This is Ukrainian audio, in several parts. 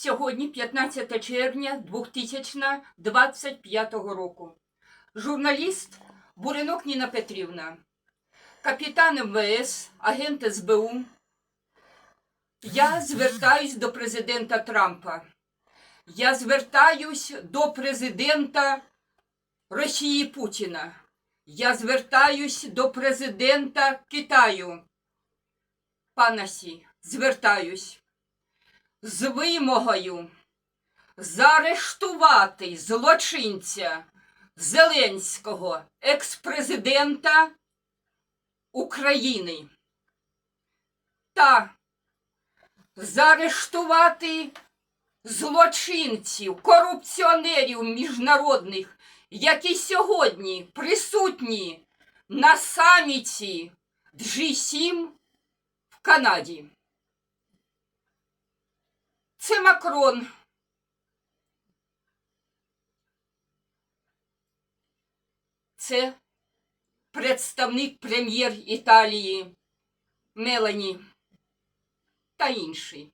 Сьогодні 15 червня 2025 року. Журналіст Буринок Ніна Петрівна, капітан МВС, агент СБУ. Я звертаюсь до президента Трампа. Я звертаюсь до президента Росії Путіна. Я звертаюсь до президента Китаю. Пана Сі, звертаюсь з вимогою заарештувати злочинця Зеленського, екс-президента України та заарештувати злочинців, корупціонерів міжнародних, які сьогодні присутні на саміті G7 в Канаді. Це Макрон. Це представник прем'єр Італії Мелані та інший.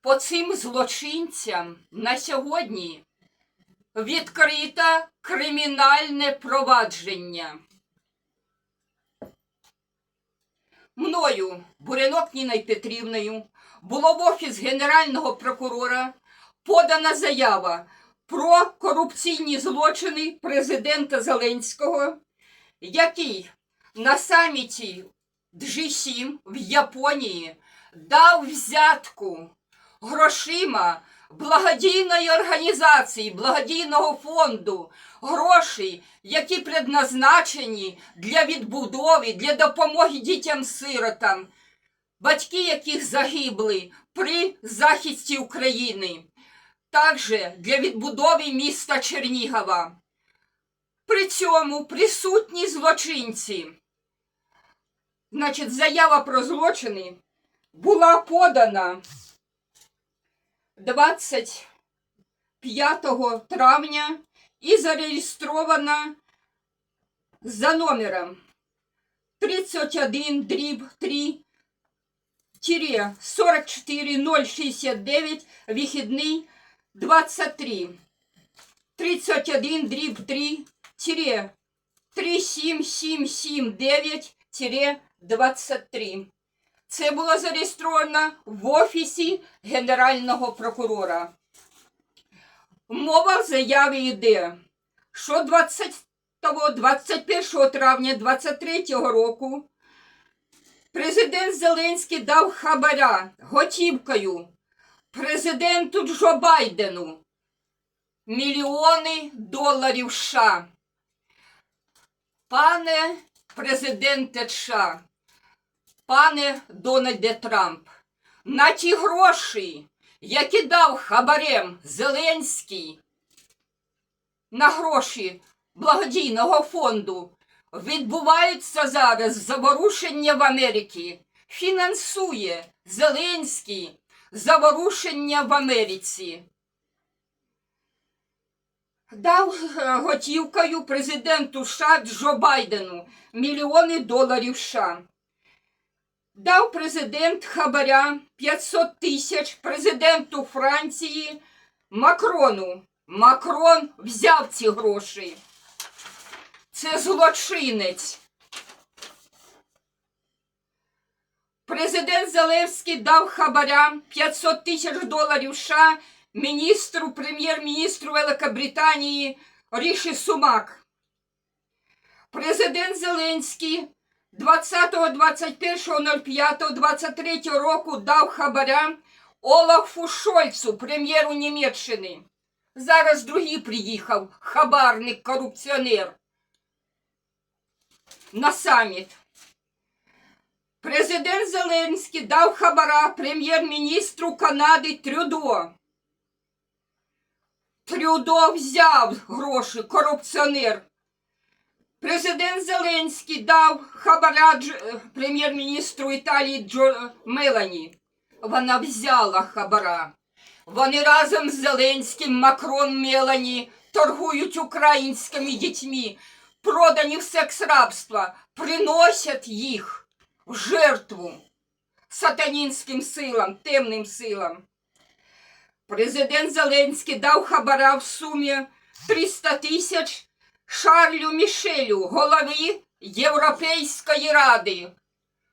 По цим злочинцям на сьогодні відкрито кримінальне провадження. Мною, Бурянок Ніною Петрівною, було в офіс Генерального прокурора подана заява про корупційні злочини президента Зеленського, який на саміті G7 в Японії дав взятку грошима благодійної організації, благодійного фонду, гроші, які предназначені для відбудови, для допомоги дітям-сиротам, батьки яких загибли при захисті України, також для відбудови міста Чернігова. При цьому присутні злочинці. Значить, заява про злочини була подана 25 травня і зареєстрована за номером 31 дріб 3 тире 44069 вихідний 23 31 дріб 3 тире 37779 тире 23 це було зареєстровано в офісі Генерального прокурора. Мова в заяві йде, що 20 21 травня 23 року президент Зеленський дав хабаря готівкою президенту Джо Байдену мільйони доларів США. Пане президенте США, пане Дональде Трамп, на ті гроші, які дав хабарем Зеленський, на гроші благодійного фонду, відбуваються зараз заворушення в Америці. Фінансує Зеленський заворушення в Америці. Дав е, готівкою президенту США Джо Байдену мільйони доларів США. Дав президент хабаря 500 тисяч президенту Франції Макрону. Макрон взяв ці гроші. Це злочинець. Президент Зеленський дав хабаря 500 тисяч доларів США міністру, прем'єр-міністру Великобританії Ріші Сумак. Президент Зеленський 20.21.05.23 року дав хабаря Олафу Шольцу, прем'єру Німеччини. Зараз другий приїхав, хабарник, корупціонер. На саміт. Президент Зеленський дав хабара прем'єр-міністру Канади Трюдо. Трюдо взяв гроші, корупціонер. Президент Зеленський дав хабара е, прем'єр-міністру Італії Джо Мелані. Вона взяла хабара. Вони разом з Зеленським, Макрон, Мелані торгують українськими дітьми, продані в секс-рабство, приносять їх в жертву сатанінським силам, темним силам. Президент Зеленський дав хабара в сумі 300 тисяч Шарлю Мішелю, голові Європейської ради.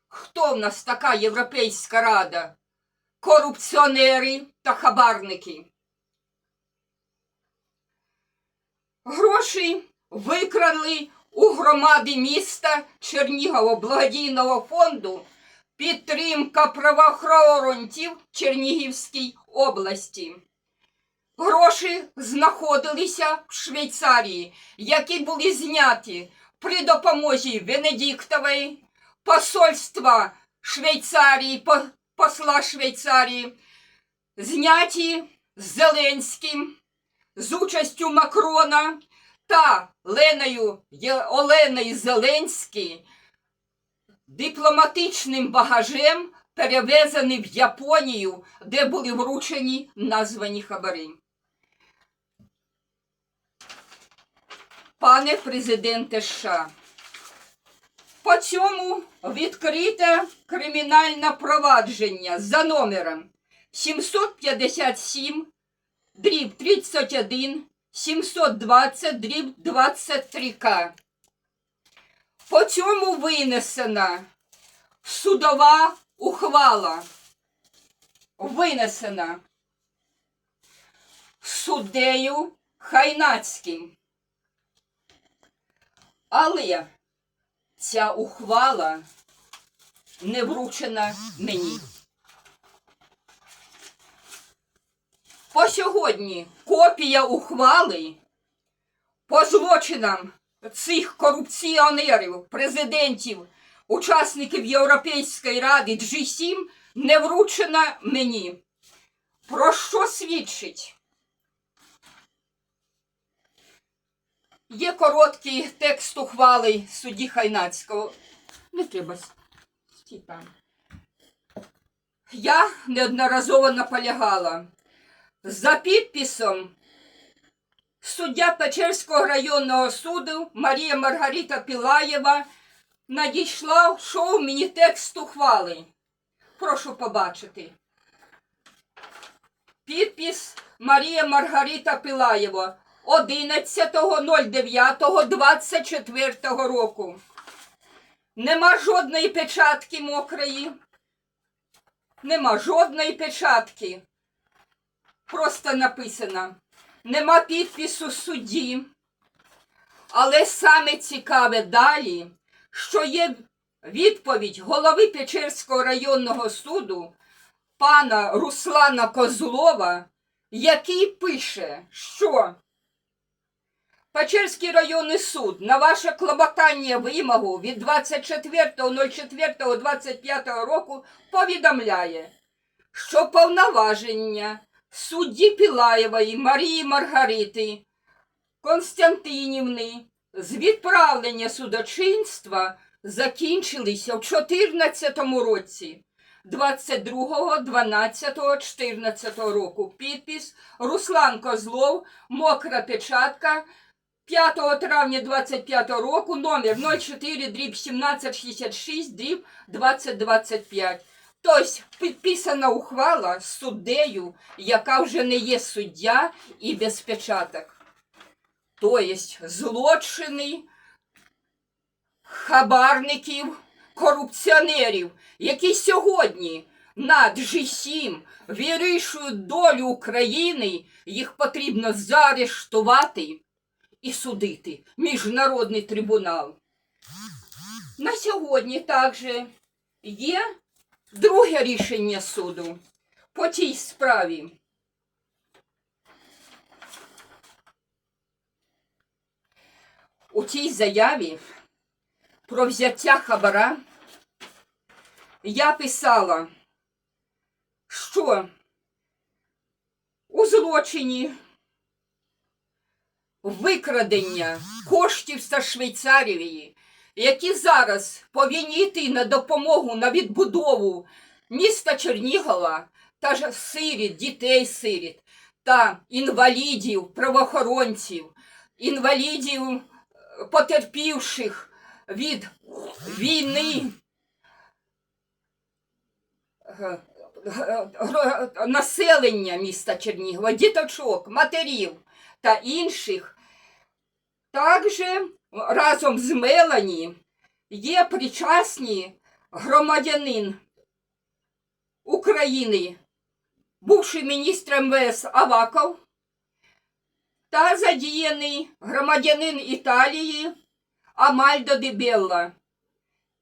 Хто в нас така Європейська рада? Корупціонери та хабарники. Гроші викрали у громади міста Чернігова благодійного фонду підтримка правоохоронців Чернігівській області. Гроші знаходилися в Швейцарії, які були зняті при допомозі Венедіктової, посольства Швейцарії, посла Швейцарії, зняті Зеленським, з участю Макрона та Леною Оленою Зеленський дипломатичним багажем перевезені в Японію, де були вручені названі хабари. Пане президенте США, по цьому відкрите кримінальне провадження за номером 757 дріб 31 720 дріб 23К. По цьому винесена судова ухвала. Винесена суддею Хайнацьким. Але ця ухвала не вручена мені. По сьогодні копія ухвали по злочинам цих корупціонерів, президентів, учасників Європейської ради G7 не вручена мені. Про що свідчить? Є короткий текст ухвали судді Хайнацького. Не треба там. Я неодноразово наполягала. За підписом суддя Печерського районного суду Марія Маргарита Пілаєва надійшла шоу мені текст ухвали. Прошу побачити. Підпис Марія Маргарита Пілаєва 11.09.24 року. Нема жодної печатки мокрої. Нема жодної печатки. Просто написано. Нема підпису судді. Але саме цікаве далі, що є відповідь голови Печерського районного суду пана Руслана Козлова, який пише, що Печерський районний суд на ваше клопотання вимогу від 24.04.25 року повідомляє, що повноваження судді Пілаєвої Марії Маргарити Константинівни з відправлення судочинства закінчилися в 2014 році. 22.12.14 року. Підпис Руслан Козлов, мокра печатка 5 травня 25 року, номер 04 дріб 1766 дріб 2025. Тобто підписана ухвала суддею, яка вже не є суддя і без печаток. Тобто злочини хабарників, корупціонерів, які сьогодні над G7 вирішують долю України, їх потрібно заарештувати і судити Міжнародний трибунал. На сьогодні також є друге рішення суду по тій справі. У цій заяві про взяття хабара я писала, що у злочині викрадення коштів з Швейцарії, які зараз повинні йти на допомогу на відбудову міста Чернігова та ж сиріт, дітей сиріт та інвалідів, правоохоронців, інвалідів, е, потерпівших від війни. Е, гро- населення міста Чернігова, діточок, матерів та інших, також разом з Мелані є причасні громадянин України, бувший міністр МВС Аваков та задіяний громадянин Італії Амальдо Ді Белла,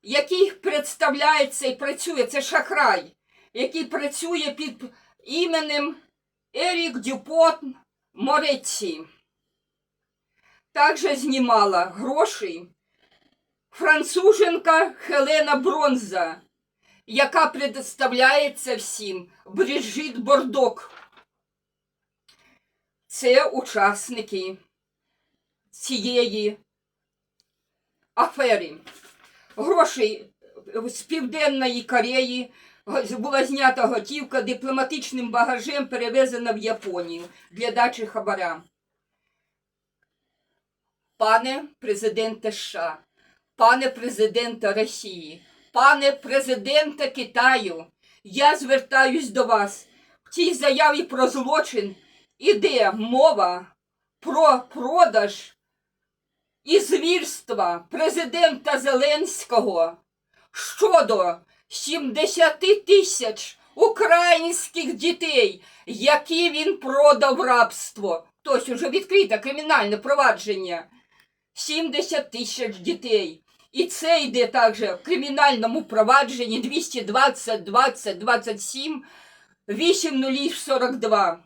який представляється і працює, це шахрай, який працює під іменем Ерік Дюпон Мореці. Також знімала гроші француженка Хелена Бронза, яка представляється всім Брижит Бордок. Це учасники цієї афери. Гроші з Південної Кореї була знята готівка дипломатичним багажем перевезена в Японію для дачі хабаря. Пане президенте США, пане президенте Росії, пане президенте Китаю, я звертаюсь до вас. В цій заяві про злочин іде мова про продаж і звірства президента Зеленського щодо 70 тисяч українських дітей, які він продав рабство. Тобто вже відкрите кримінальне провадження. 70 тисяч дітей. І це йде також в кримінальному провадженні 220 20 27 8042.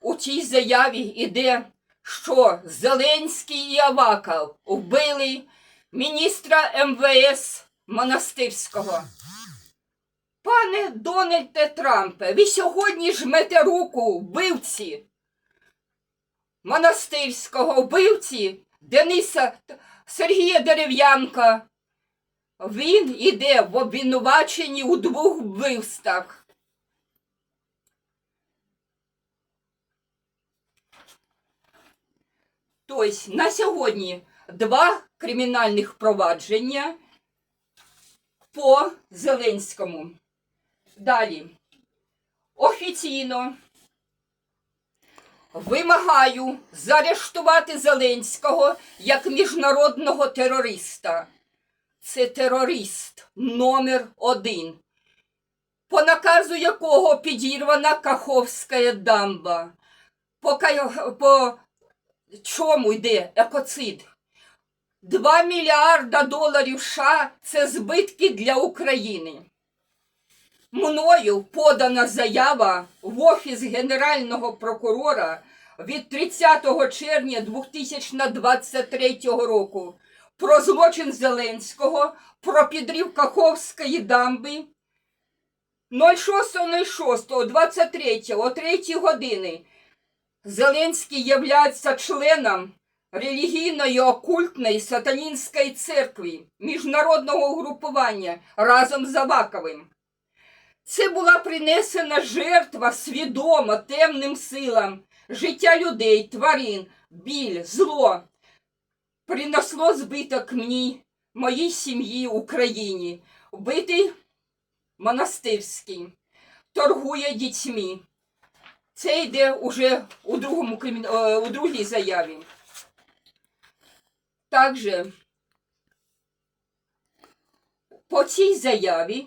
У цій заяві йде, що Зеленський і Аваков вбили міністра МВС Монастирського. Пане Дональде Трампе, ви сьогодні жмете руку вбивці монастирського вбивці Дениса Сергія Дерев'янка. Він іде в обвинуваченні у двох вбивствах. Тобто на сьогодні два кримінальних провадження по Зеленському. Далі. Офіційно вимагаю заарештувати Зеленського як міжнародного терориста. Це терорист номер один, по наказу якого підірвана Каховська дамба. По, по чому йде екоцид? 2 мільярда доларів США – це збитки для України. Мною подана заява в Офіс Генерального прокурора від 30 червня 2023 року про злочин Зеленського, про підрив Каховської дамби 06.06.23 о 3 години Зеленський являється членом релігійної окультної сатанінської церкви міжнародного угрупування разом з Аваковим. Це була принесена жертва свідомо темним силам, життя людей, тварин, біль, зло. Принесло збиток мені, моїй сім'ї, Україні. Вбитий монастирський, торгує дітьми. Це йде уже у, другому, е, у другій заяві. Також по цій заяві,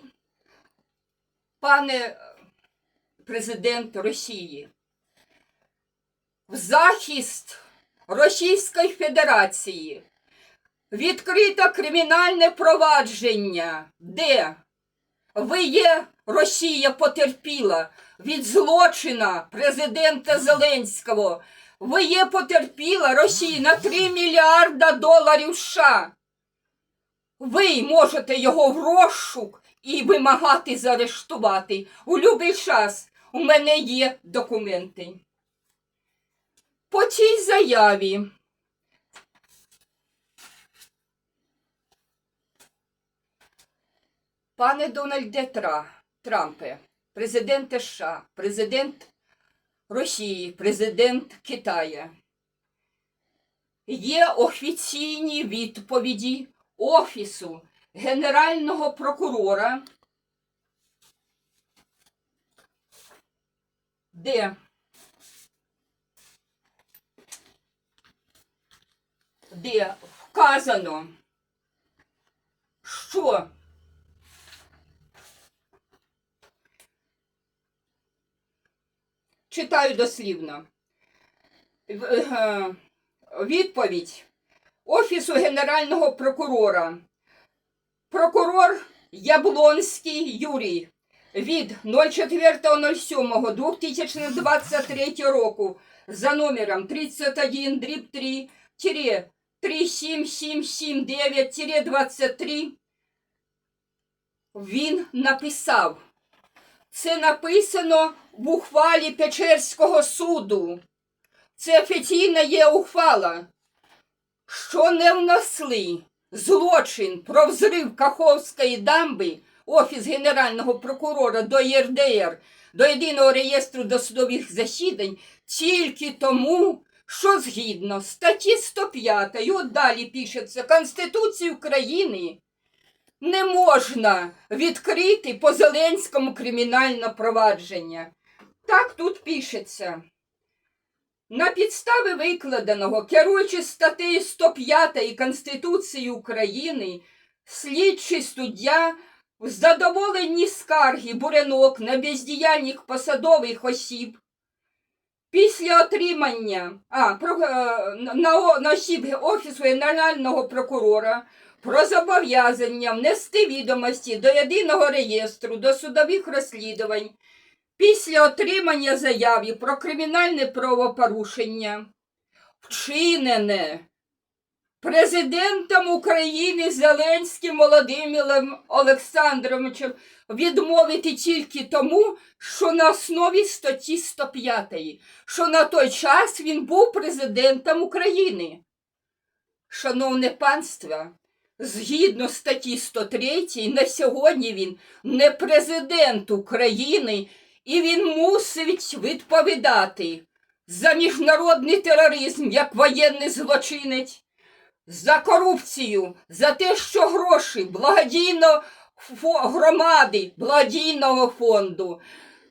пане президент Росії, в захист Російської Федерації відкрито кримінальне провадження, де ви є, Росія потерпіла від злочина президента Зеленського. Ви є потерпіла Росії на 3 мільярда доларів США. Ви можете його в розшук і вимагати заарештувати. У будь-який час у мене є документи. По цій заяві Пане Дональде Тра, Трампе, президент США, президент Росії, президент Китаю. Є офіційні відповіді Офісу Генерального прокурора де де вказано, що читаю дослівно. В- е, Відповідь Офісу Генерального прокурора. Прокурор Яблонський Юрій. Від 04.07.2023 року. За номером 31 дріб 3 37779 23 він написав. Це написано в ухвалі Печерського суду. Це офіційна є ухвала, що не внесли злочин про взрив Каховської дамби, Офіс Генерального прокурора до ЄРДР, до єдиного реєстру досудових засідань, тільки тому, що згідно статті 105, от далі пишеться Конституції України, не можна відкрити по Зеленському кримінальне провадження. Так тут пишеться. На підставі викладеного, керуючи статтею 105 Конституції України, слідчий суддя в задоволенні скарги бурянок на бездіяльних посадових осіб після отримання а, про, е, на, на осіб Офісу Генерального прокурора про зобов'язання внести відомості до єдиного реєстру досудових розслідувань після отримання заяви про кримінальне правопорушення, вчинене президентом України Зеленським Володимиром Олександровичем відмовити тільки тому, що на основі статті 105, що на той час він був президентом України. Шановне панство, згідно статті 103, на сьогодні він не президент України і він мусить відповідати за міжнародний тероризм як воєнний злочинець, за корупцію, за те, що гроші благодійно громади, благодійного фонду.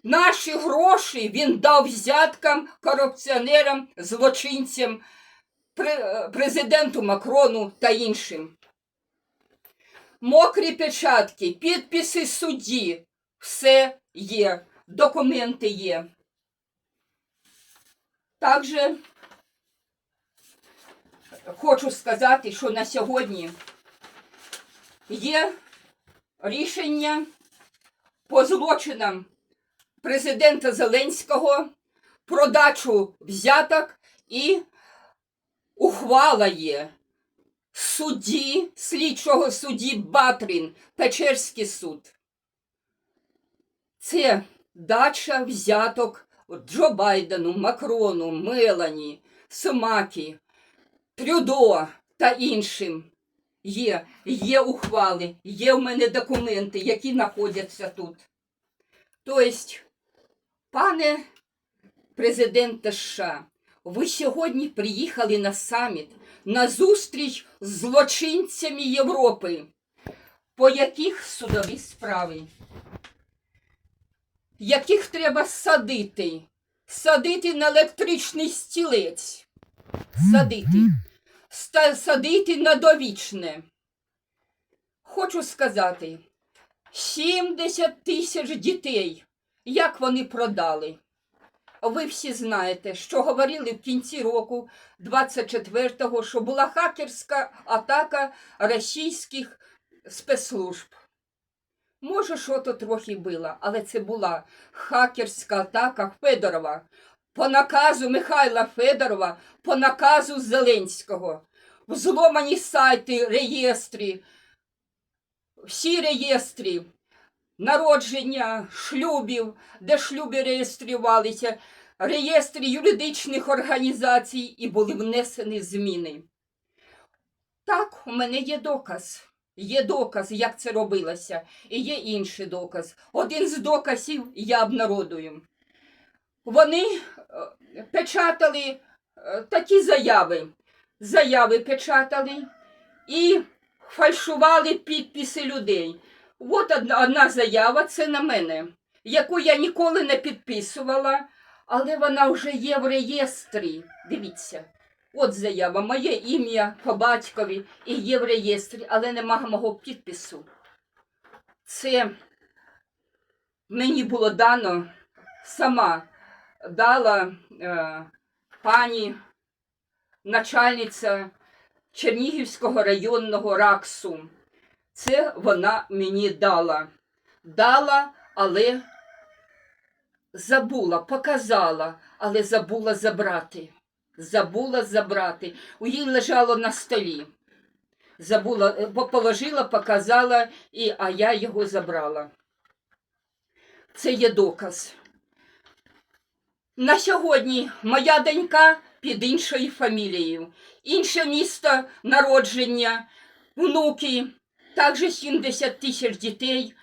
Наші гроші він дав взяткам, корупціонерам, злочинцям, президенту Макрону та іншим. Мокрі печатки, підписи судді, все є, документи є. Також хочу сказати, що на сьогодні є рішення по злочинам президента Зеленського про дачу взяток і ухвала є судді, слідчого судді Батрін, Печерський суд. Це дача взяток Джо Байдену, Макрону, Мелані, Сомакі, Трюдо та іншим. Є, є ухвали, є в мене документи, які знаходяться тут. Тобто, пане президенте США, ви сьогодні приїхали на саміт на зустріч з злочинцями Європи. По яких судові справи? Яких треба садити? Садити на електричний стілець. Садити. Ста- Садити на довічне. Хочу сказати, 70 тисяч дітей. Як вони продали? Ви всі знаєте, що говорили в кінці року 24-го, що була хакерська атака російських спецслужб. Може, що то трохи було, але це була хакерська атака Федорова по наказу Михайла Федорова, по наказу Зеленського. Взломані сайти, реєстри, всі реєстри народження, шлюбів, де шлюби реєструвалися, реєстри юридичних організацій і були внесені зміни. Так, у мене є доказ. Є доказ, як це робилося, і є інший доказ. Один з доказів я обнародую. Вони е, печатали е, такі заяви. Заяви печатали і фальшували підписи людей. От одна, заява, це на мене, яку я ніколи не підписувала, але вона вже є в реєстрі. Дивіться, от заява, моє ім'я по батькові і є в реєстрі, але нема мого підпису. Це мені було дано сама дала е, пані начальниця Чернігівського районного РАКСу. Це вона мені дала. Дала, але забула, показала, але забула забрати. Забула забрати. У їй лежало на столі. Забула, е, положила, показала, і, а я його забрала. Це є доказ. На сьогодні моя донька під іншою фамілією, інше місто народження, внуки, також 70 тисяч дітей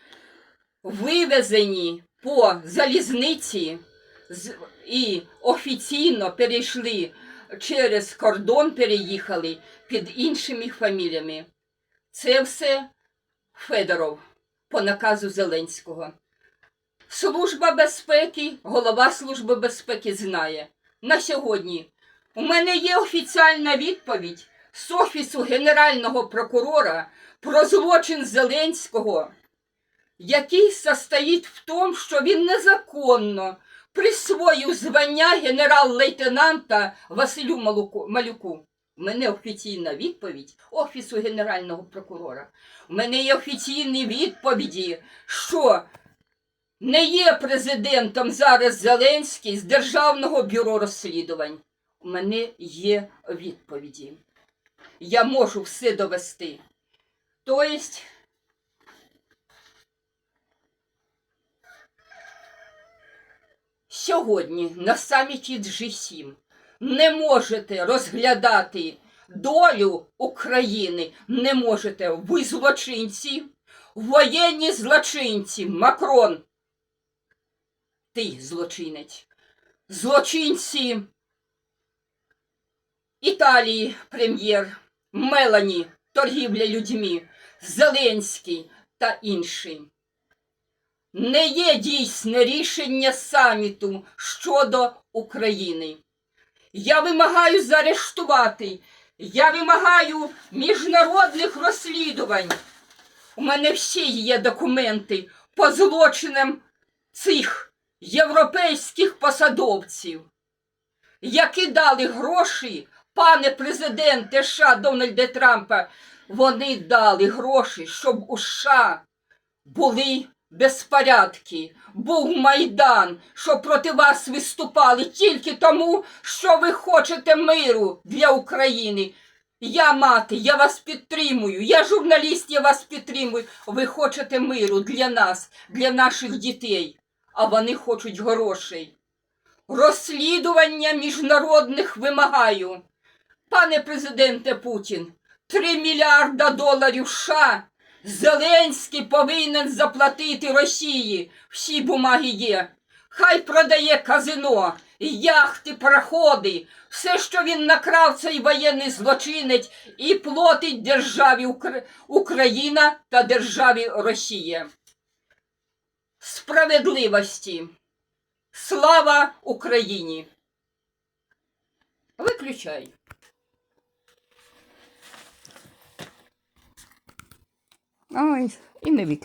вивезені по залізниці і офіційно перейшли через кордон, переїхали під іншими фамілями. Це все Федоров по наказу Зеленського. Служба безпеки, голова Служби безпеки знає. На сьогодні у мене є офіціальна відповідь з Офісу Генерального прокурора про злочин Зеленського, який состоїть в тому, що він незаконно присвоїв звання генерал-лейтенанта Василю Малюку. У мене офіційна відповідь Офісу Генерального прокурора. У мене є офіційні відповіді, що не є президентом зараз Зеленський з Державного бюро розслідувань. У мене є відповіді. Я можу все довести. Тобто, сьогодні на саміті G7 не можете розглядати долю України, не можете. Ви злочинці, воєнні злочинці, Макрон, ти злочинець, злочинці Італії прем'єр, Мелані, торгівля людьми, Зеленський та інші. Не є дійсне рішення саміту щодо України. Я вимагаю заарештувати, я вимагаю міжнародних розслідувань. У мене всі є документи по злочинам цих європейських посадовців, які дали гроші, пане президенте США Дональда Трампа, вони дали гроші, щоб у США були безпорядки, був Майдан, що проти вас виступали тільки тому, що ви хочете миру для України. Я мати, я вас підтримую, я журналіст, я вас підтримую. Ви хочете миру для нас, для наших дітей, а вони хочуть грошей. Розслідування міжнародних вимагаю. Пане президенте Путін, 3 мільярда доларів США Зеленський повинен заплатити Росії. Всі бумаги є. Хай продає казино, яхти, пароходи, все, що він накрав, цей воєнний злочинець, і платить державі Укра- Україна та державі Росія. Справедливості. Слава Україні! Виключай. Ой, і не виключай.